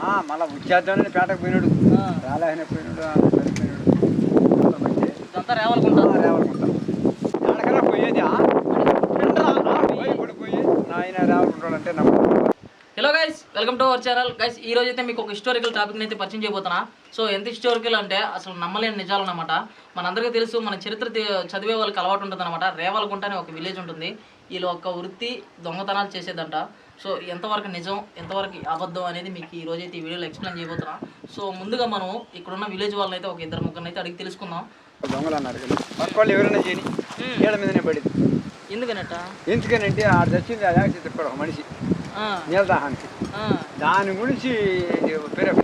ఆ, మళ్ళా వచ్చేద్దామని పేటకు పోయినాడు. ఆ, రాలేని పోయినాడు అయితే, ఇదంతా రేవాలకుంటా ఆ, రేవలకుంటాం ఎక్కడికైనా పోయేది? పోయి నాయన నమ్మకం hello guys welcome to our channel guys ఈ రోజు అయితే మీకు ఒక హిస్టారికల్ టాపిక్ అయితే పరిచయం చేయబోతున్నా. సో ఎంత హిస్టారికల్ అంటే అసలు నమ్మలేని నిజాలు అనమాట మనందరికీ తెలుసు మన చరిత్ర చదివే వాళ్ళకి అలవాటు ఉంటుంది అనమాట రేవలకుంట అనే ఒక విలేజ్ ఉంటుంది. వీళ్ళు ఒక వృత్తి దొంగతనాలు చేసేదంట. సో ఎంతవరకు నిజం ఎంతవరకు అబద్ధం అనేది మీకు ఈ రోజు అయితే ఈ వీడియోలో ఎక్స్ప్లెయిన్ చేయబోతున్నా. సో ముందుగా మనం ఇక్కడున్న విలేజ్ వాళ్ళని అయితే ఒక ఇద్దరు ముగ్గురిని అయితే అడిగి తెలుసుకుందాం. దొంగలు అన్నారు కదా పక్క వాళ్ళు ఎవరైనా చేయని ఏళ్ళ మీదనే పడింది. ఎందుకనట? ఎందుకనంటే చచ్చింది ఒక మనిషి. నీళ్ళ దాహానికి దాని గురించి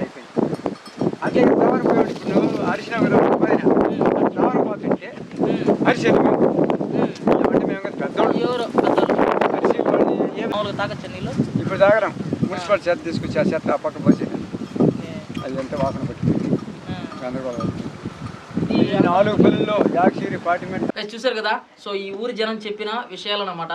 అయిపోయింది. పోయాడు ఇప్పుడు అరిసిన పైన పోతుంటే మేము. మేము ఎవరు? ఏం మామూలుగా తాగచ్చా నీళ్ళు? ఇప్పుడు తాగడం. మున్సిపల్ చెత్త తీసుకొచ్చి ఆ చెత్త ఆ పక్క పోసి అది ఎంత వాసన పట్టింది? ఉమ్. గందరగోళం ఈ నాలుగు పల్లెల్లో యాక్షిరి పార్టిమెంట్ గైస్ చూసారు కదా? సో ఈ ఊరి జనం చెప్పిన విషయాలు అన్నమాట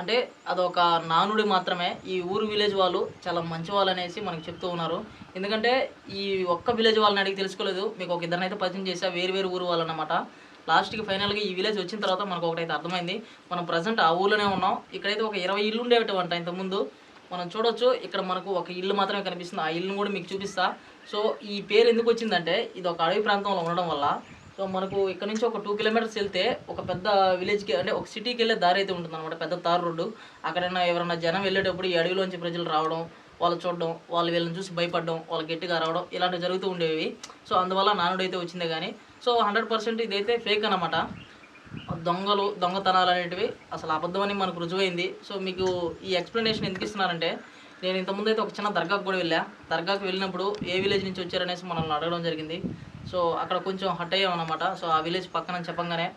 అంటే అదొక నానుడి మాత్రమే. ఈ ఊరు విలేజ్ వాళ్ళు చాలా మంచి వాళ్ళు అనేసి మనకు చెప్తూ ఉన్నారు. ఎందుకంటే ఈ ఒక్క విలేజ్ వాళ్ళని అడిగి తెలుసుకోలేదు. మీకు ఒక ఇద్దరినైతే పరిచయం చేసా వేరు వేరు ఊరు వాళ్ళు అనమాట లాస్ట్కి ఫైనల్గా ఈ విలేజ్ వచ్చిన తర్వాత మనకు ఒకటైతే అర్థమైంది. మనం ప్రజెంట్ ఆ ఊర్లోనే ఉన్నాం. ఇక్కడైతే ఒక ఇరవై ఇల్లు ఉండేవంట ఇంతకుముందు. మనం చూడొచ్చు ఇక్కడ మనకు ఒక ఇల్లు మాత్రమే కనిపిస్తుంది. ఆ ఇల్లును కూడా మీకు చూపిస్తా. సో ఈ పేరు ఎందుకు వచ్చిందంటే ఇది ఒక అడవి ప్రాంతంలో ఉండడం వల్ల. సో మనకు ఇక్కడ నుంచి ఒక టూ కిలోమీటర్స్ వెళ్తే ఒక పెద్ద విలేజ్కి అంటే ఒక సిటీకి వెళ్ళే దారి అయితే ఉంటుంది అనమాట పెద్ద తారు రోడ్డు. అక్కడైనా ఎవరైనా జనం వెళ్ళేటప్పుడు ఈ అడవిలోంచి ప్రజలు రావడం వాళ్ళు చూడడం వాళ్ళు వీళ్ళని చూసి భయపడడం వాళ్ళు గట్టిగా రావడం ఇలాంటివి జరుగుతూ ఉండేవి. సో అందువల్ల నానుడు అయితే వచ్చిందే కానీ సో హండ్రెడ్ పర్సెంట్ ఇదైతే ఫేక్ అనమాట దొంగలు దొంగతనాలు అనేటివి అసలు అబద్ధమని మనకు రుజువైంది. సో మీకు ఈ ఎక్స్ప్లెనేషన్ ఎందుకు ఇస్తున్నారంటే నేను ఇంతకుముందు అయితే ఒక చిన్న దర్గాకు కూడా వెళ్ళా. దర్గాకు వెళ్ళినప్పుడు ఏ విలేజ్ నుంచి వచ్చారనేసి మనల్ని అడగడం జరిగింది. సో అక్కడ కొంచెం హట్ అయ్యామన్నమాట అనమాట సో ఆ విలేజ్ పక్కన చెప్పంగానే.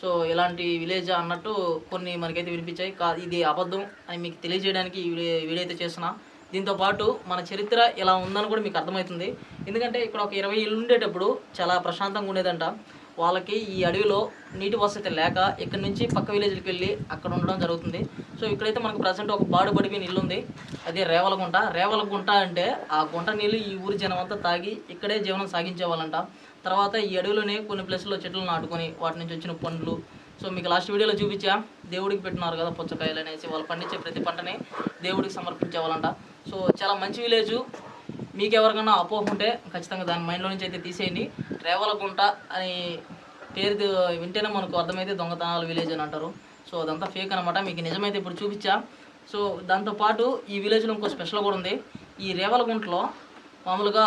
సో ఇలాంటి విలేజ్ అన్నట్టు కొన్ని మనకైతే వినిపించాయి. కా ఇది అబద్ధం అని మీకు తెలియజేయడానికి ఈ వీడియో వీడియో అయితే చేస్తున్నా. దీంతో పాటు మన చరిత్ర ఇలా ఉందని కూడా మీకు అర్థమవుతుంది. ఎందుకంటే ఇక్కడ ఒక ఇరవై ఇల్లు ఉండేటప్పుడు చాలా ప్రశాంతంగా ఉండేదంట. వాళ్ళకి ఈ అడవిలో నీటి వసతి లేక ఇక్కడ నుంచి పక్క విలేజ్కి వెళ్ళి అక్కడ ఉండడం జరుగుతుంది. సో ఇక్కడైతే మనకు ప్రజెంట్ ఒక బాడు పడిపోయిన ఇల్లు ఉంది. అదే రేవలగుంట. రేవలగుంట అంటే ఆ గుంట నీళ్ళు ఈ ఊరి జనం అంతా తాగి ఇక్కడే జీవనం సాగించేవాళ్ళంట. తర్వాత ఈ అడవిలోనే కొన్ని ప్లేసుల్లో చెట్లు నాటుకొని వాటి నుంచి వచ్చిన పండ్లు సో మీకు లాస్ట్ వీడియోలో చూపించా. దేవుడికి పెట్టినారు కదా పుచ్చకాయలు అనేసి. వాళ్ళు పండించే ప్రతి పంటని దేవుడికి సమర్పించేవాళ్ళంట. సో చాలా మంచి విలేజ్. మీకు ఎవరికైనా అపోహ ఉంటే ఖచ్చితంగా దాని మైండ్లో నుంచి అయితే తీసేయండి. రేవలగుంట అని పేరు వింటేనే మనకు అర్థమైతే దొంగతనాలు విలేజ్ అని అంటారు. సో అదంతా ఫేక్ అనమాట మీకు నిజమైతే ఇప్పుడు చూపించా. సో దాంతోపాటు ఈ విలేజ్లో ఇంకో స్పెషల్ కూడా ఉంది. ఈ రేవలగుంటలో మామూలుగా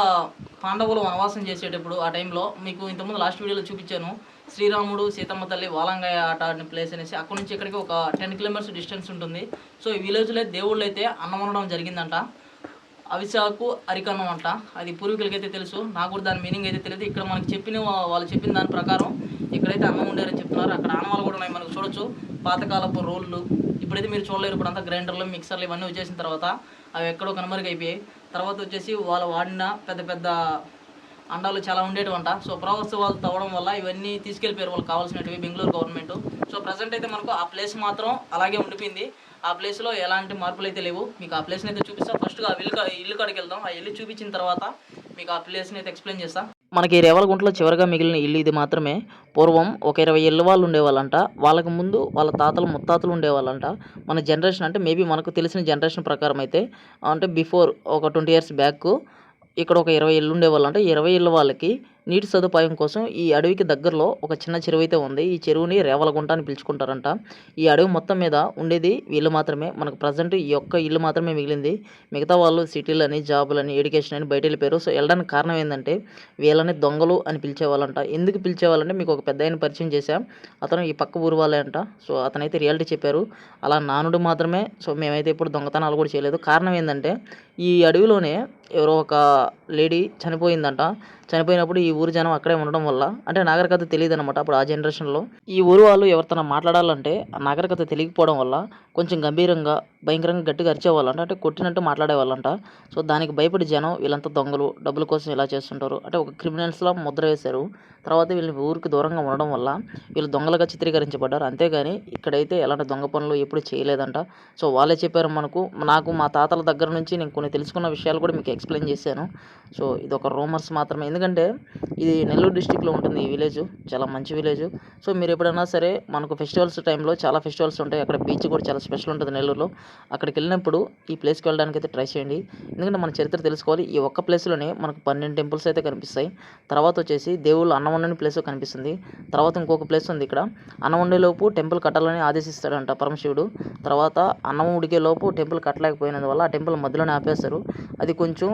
పాండవులు వనవాసం చేసేటప్పుడు ఆ టైంలో మీకు ఇంతకుముందు లాస్ట్ వీడియోలో చూపించాను. శ్రీరాముడు సీతమ్మ తల్లి వాలంగాయ ఆట ఆడిన ప్లేస్ అనేసి అక్కడ నుంచి ఇక్కడికి ఒక టెన్ కిలోమీటర్స్ డిస్టెన్స్ ఉంటుంది. సో ఈ విలేజ్లో దేవుళ్ళు అయితే అన్నం వండడం జరిగిందంట. అవిశాకు అరికన్నం అంట. అది పూర్వీకులకైతే తెలుసు. నాకు కూడా దాని మీనింగ్ అయితే తెలియదు. ఇక్కడ మనకి చెప్పిన వాళ్ళు చెప్పిన దాని ప్రకారం ఇక్కడైతే అన్నం ఉండారని చెప్తున్నారు. అక్కడ ఆనవాళ్ళు కూడా ఉన్నాయి. మనకు చూడొచ్చు. పాతకాలపు రోళ్ళు. ఇప్పుడైతే మీరు చూడలేరు. ఇప్పుడు అంతా గ్రైండర్లు మిక్సర్లు ఇవన్నీ వచ్చేసిన తర్వాత అవి ఎక్కడో కనుమరుగైపోయాయి. తర్వాత వచ్చేసి వాళ్ళు వాడిన పెద్ద పెద్ద అండాలు చాలా ఉండేటివంట. సో పురావస్తువాలు తవ్వడం వల్ల ఇవన్నీ తీసుకెళ్ళిపోయారు వాళ్ళకి కావాల్సినవి బెంగళూరు గవర్నమెంట్. సో ప్రజెంట్ అయితే మనకు ఆ ప్లేస్ మాత్రం అలాగే ఉండిపోయింది. ఆ ప్లేస్లో ఎలాంటి మార్పులు అయితే లేవు. మీకు ఆ ప్లేస్ని అయితే చూపిస్తాం. ఫస్ట్గా ఆ ఇల్లు ఇల్లు కాడికి వెళ్దాం. ఆ ఇల్లు చూపించిన తర్వాత మీకు ఆ ప్లేస్ని అయితే ఎక్స్ప్లెయిన్ చేస్తాను మనకి రేవలగుంటలో చివరిగా మిగిలిన ఇల్లు ఇది మాత్రమే. పూర్వం ఒక ఇరవై ఇళ్ళ వాళ్ళు ఉండేవాళ్ళంట. వాళ్ళకు ముందు వాళ్ళ తాతలు ముత్తాతలు ఉండేవాళ్ళంట. మన జనరేషన్ అంటే మేబీ మనకు తెలిసిన జనరేషన్ ప్రకారం అయితే అంటే బిఫోర్ ఒక ట్వంటీ ఇయర్స్ బ్యాక్ ఇక్కడ ఒక ఇరవై ఇళ్ళు ఉండేవాళ్ళు అంటే ఇరవై ఇళ్ళ వాళ్ళకి నీటి సదుపాయం కోసం ఈ అడవికి దగ్గరలో ఒక చిన్న చెరువు అయితే ఉంది. ఈ చెరువుని రేవలగుంట అని పిలుచుకుంటారంట. ఈ అడవి మొత్తం మీద ఉండేది వీళ్ళు మాత్రమే. మనకు ప్రజెంట్ ఈ ఒక్క ఇల్లు మాత్రమే మిగిలింది. మిగతా వాళ్ళు సిటీలని జాబులని ఎడ్యుకేషన్ అని బయట వెళ్ళిపోయారు. సో వెళ్ళడానికి కారణం ఏంటంటే వీళ్ళని దొంగలు అని పిలిచేవాళ్ళంట. ఎందుకు పిలిచేవాళ్ళంటే మీకు ఒక పెద్ద ఆయన పరిచయం చేశాం. అతను ఈ పక్క ఊరు వాళ్ళే అంట. సో అతనైతే రియాలిటీ చెప్పారు. అలా నానుడు మాత్రమే. సో మేమైతే ఇప్పుడు దొంగతనాలు కూడా చేయలేదు. కారణం ఏంటంటే ఈ అడవిలోనే ఎవరో ఒక లేడీ చనిపోయిందంట. చనిపోయినప్పుడు ఈ ఊరు జనం అక్కడే ఉండడం వల్ల అంటే నాగరికత తెలియదు అనమాట అప్పుడు ఆ జనరేషన్లో. ఈ ఊరు వాళ్ళు ఎవరితో మాట్లాడాలంటే ఆ నాగరికత తెలియకపోవడం వల్ల కొంచెం గంభీరంగా భయంకరంగా గట్టిగా అరిచేవాళ్ళంట అంటే కొట్టినట్టు మాట్లాడేవాళ్ళంట. సో దానికి భయపడి జనం వీళ్ళంతా దొంగలు డబ్బుల కోసం ఇలా చేస్తుంటారు. అంటే ఒక క్రిమినల్స్లా ముద్ర వేశారు. తర్వాత వీళ్ళని ఊరికి దూరంగా ఉండడం వల్ల వీళ్ళు దొంగలుగా చిత్రీకరించబడ్డారు. అంతేగాని ఇక్కడైతే ఎలాంటి దొంగ పనులు ఎప్పుడు చేయలేదంట. సో వాళ్ళే చెప్పారు మనకు నాకు మా తాతల దగ్గర నుంచి నేను కొన్ని తెలుసుకున్న విషయాలు కూడా మీకు ఎక్స్ప్లెయిన్ చేశాను. సో ఇది ఒక రూమర్స్ మాత్రమే. ఎందుకంటే ఇది నెల్లూరు డిస్టిక్లో ఉంటుంది ఈ విలేజ్ చాలా మంచి విలేజ్. సో మీరు ఎప్పుడైనా సరే మనకు ఫెస్టివల్స్ టైంలో చాలా ఫెస్టివల్స్ ఉంటాయి. అక్కడ బీచ్ కూడా చాలా స్పెషల్ ఉంటుంది నెల్లూరులో. అక్కడికి వెళ్ళినప్పుడు ఈ ప్లేస్కి వెళ్ళడానికి అయితే ట్రై చేయండి. ఎందుకంటే మన చరిత్ర తెలుసుకోవాలి. ఈ ఒక్క ప్లేస్లోనే మనకు పన్నెండు టెంపుల్స్ అయితే కనిపిస్తాయి. తర్వాత వచ్చేసి దేవుళ్ళు అన్నవండని ప్లేస్ కనిపిస్తుంది. తర్వాత ఇంకొక ప్లేస్ ఉంది ఇక్కడ. అన్నవండేలోపు టెంపుల్ కట్టాలని ఆదేశిస్తాడంట పరమశివుడు. తర్వాత అన్నం ఉడికే లోపు టెంపుల్ కట్టలేకపోయినందువల్ల ఆ టెంపుల్ మధ్యలోనే ఆపేస్తారు అది కొంచెం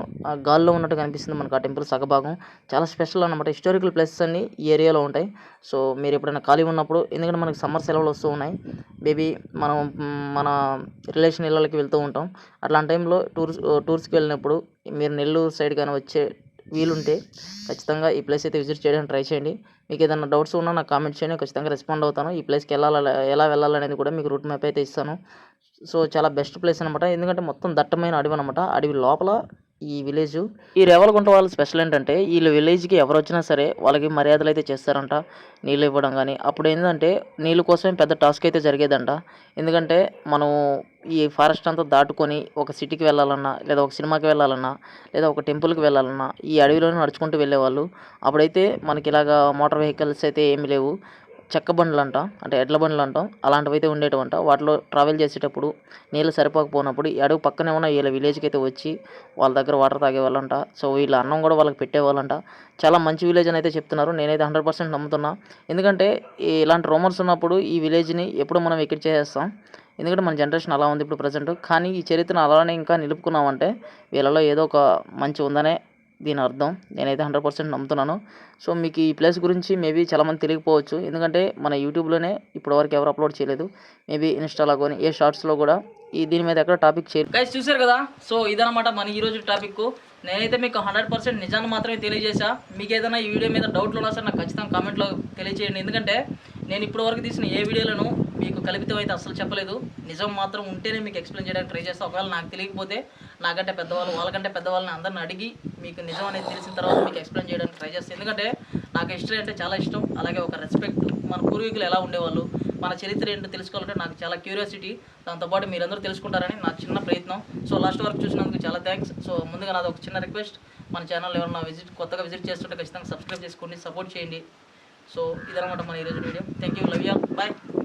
గాల్లో ఉన్నట్టు కనిపిస్తుంది మనకు ఆ టెంపుల్ సగభాగం. చాలా స్పెషల్ అనమాట హిస్టారికల్ ప్లేసెస్ అన్ని ఈ ఏరియాలో ఉంటాయి. సో మీరు ఎప్పుడైనా ఖాళీ ఉన్నప్పుడు ఎందుకంటే మనకి సమ్మర్ సెలవులు వస్తూ ఉన్నాయి. బేబీ మనం మన రిలేషన్ ఇళ్ళకి వెళ్తూ ఉంటాం. అట్లాంటి టైంలో టూర్స్ టూర్స్కి వెళ్ళినప్పుడు మీరు నెల్లూరు సైడ్ కానీ వచ్చే వీలుంటే ఖచ్చితంగా ఈ ప్లేస్ అయితే విజిట్ చేయడానికి ట్రై చేయండి. మీకు ఏదైనా డౌట్స్ ఉన్నా నాకు కామెంట్ చేయండి. ఖచ్చితంగా రెస్పాండ్ అవుతాను. ఈ ప్లేస్కి వెళ్ళాలి ఎలా వెళ్ళాలనేది కూడా మీకు రూట్ మ్యాప్ అయితే ఇస్తాను. సో చాలా బెస్ట్ ప్లేస్ అనమాట ఎందుకంటే మొత్తం దట్టమైన అడవి అనమాట అడవి లోపల ఈ విలేజ్. ఈ రేవలగుంట వాళ్ళ స్పెషల్ ఏంటంటే వీళ్ళ విలేజ్కి ఎవరు వచ్చినా సరే వాళ్ళకి మర్యాదలు అయితే చేస్తారంట నీళ్ళు ఇవ్వడం కానీ అప్పుడు ఏంటంటే నీళ్ళ కోసమే పెద్ద టాస్క్ అయితే జరిగేదంట. ఎందుకంటే మనం ఈ ఫారెస్ట్ అంతా దాటుకొని ఒక సిటీకి వెళ్ళాలన్నా లేదా ఒక సినిమాకి వెళ్ళాలన్నా లేదా ఒక టెంపుల్కి వెళ్ళాలన్నా ఈ అడవిలోనే నడుచుకుంటూ వెళ్ళేవాళ్ళు. అప్పుడైతే మనకి ఇలాగా మోటార్ వెహికల్స్ అయితే ఏమీ లేవు. చెక్క బండ్లు అంటాం అంటే ఎడ్ల బండ్లు అంటాం అలాంటివి అయితే ఉండేటవంట. వాటిలో ట్రావెల్ చేసేటప్పుడు నీళ్ళు సరిపోకపోయినప్పుడు ఈ అడవి పక్కనే ఉన్న వీళ్ళ విలేజ్కి అయితే వచ్చి వాళ్ళ దగ్గర వాటర్ తాగేవాళ్ళంట. సో వీళ్ళ అన్నం కూడా వాళ్ళకి పెట్టేవాళ్ళంట. చాలా మంచి విలేజ్ అని అయితే చెప్తున్నారు. నేనైతే హండ్రెడ్ పర్సెంట్ నమ్ముతున్నా. ఎందుకంటే ఇలాంటి రూమర్స్ ఉన్నప్పుడు ఈ విలేజ్ని ఎప్పుడు మనం ఎక్కడ చేసేస్తాం? ఎందుకంటే మన జనరేషన్ అలా ఉంది ఇప్పుడు ప్రజెంట్ కానీ ఈ చరిత్రను అలానే ఇంకా నిలుపుకున్నామంటే వీళ్ళలో ఏదో ఒక మంచి ఉందనే దీని అర్థం. నేనైతే హండ్రెడ్ పర్సెంట్ నమ్ముతున్నాను. సో మీకు ఈ ప్లేస్ గురించి మేబీ చాలామంది తెలియకపోవచ్చు. ఎందుకంటే మన యూట్యూబ్లోనే ఇప్పటివరకు ఎవరు అప్లోడ్ చేయలేదు. మేబీ ఇన్స్టాలో కానీ ఏ షార్ట్స్లో కూడా ఈ దీని మీద ఎక్కడ టాపిక్ చేయలేదు గైస్ చూసారు కదా? సో ఇదనమాట మన ఈ రోజు టాపిక్. నేనైతే మీకు హండ్రెడ్ పర్సెంట్ నిజాన్ని మాత్రమే తెలియజేశా. మీకు ఏదైనా ఈ వీడియో మీద డౌట్లు ఉన్నా సరే నాకు ఖచ్చితంగా కామెంట్లో తెలియజేయండి ఎందుకంటే నేను ఇప్పటి వరకు తీసిన ఏ వీడియోలను మీకు కల్పితం అయితే అసలు చెప్పలేదు. నిజం మాత్రం ఉంటేనే మీకు ఎక్స్ప్లెయిన్ చేయడానికి ట్రై చేస్తాను ఒకవేళ నాకు తెలియకపోతే నాకంటే పెద్దవాళ్ళు వాళ్ళకంటే పెద్దవాళ్ళని అందరిని అడిగి మీకు నిజం అనేది తెలిసిన తర్వాత మీకు ఎక్స్ప్లెయిన్ చేయడానికి ట్రై చేస్తాను ఎందుకంటే నాకు హిస్టరీ అంటే చాలా ఇష్టం. అలాగే ఒక రెస్పెక్ట్ మన పూర్వీకులు ఎలా ఉండేవాళ్ళు మన చరిత్ర ఏంటో తెలుసుకోవాలంటే నాకు చాలా క్యూరియాసిటీ దాంతోపాటు మీరందరూ తెలుసుకుంటారని నా చిన్న ప్రయత్నం. సో లాస్ట్ వరకు చూసినందుకు చాలా థ్యాంక్స్ సో ముందుగా నాది ఒక చిన్న రిక్వెస్ట్ మన ఛానల్ ఎవరైనా విజిట్ కొత్తగా విజిట్ చేస్తుంటే ఖచ్చితంగా సబ్స్క్రైబ్ చేసుకోండి సపోర్ట్ చేయండి. సో ఇదనమాట మన ఈరోజు video thank you love you bye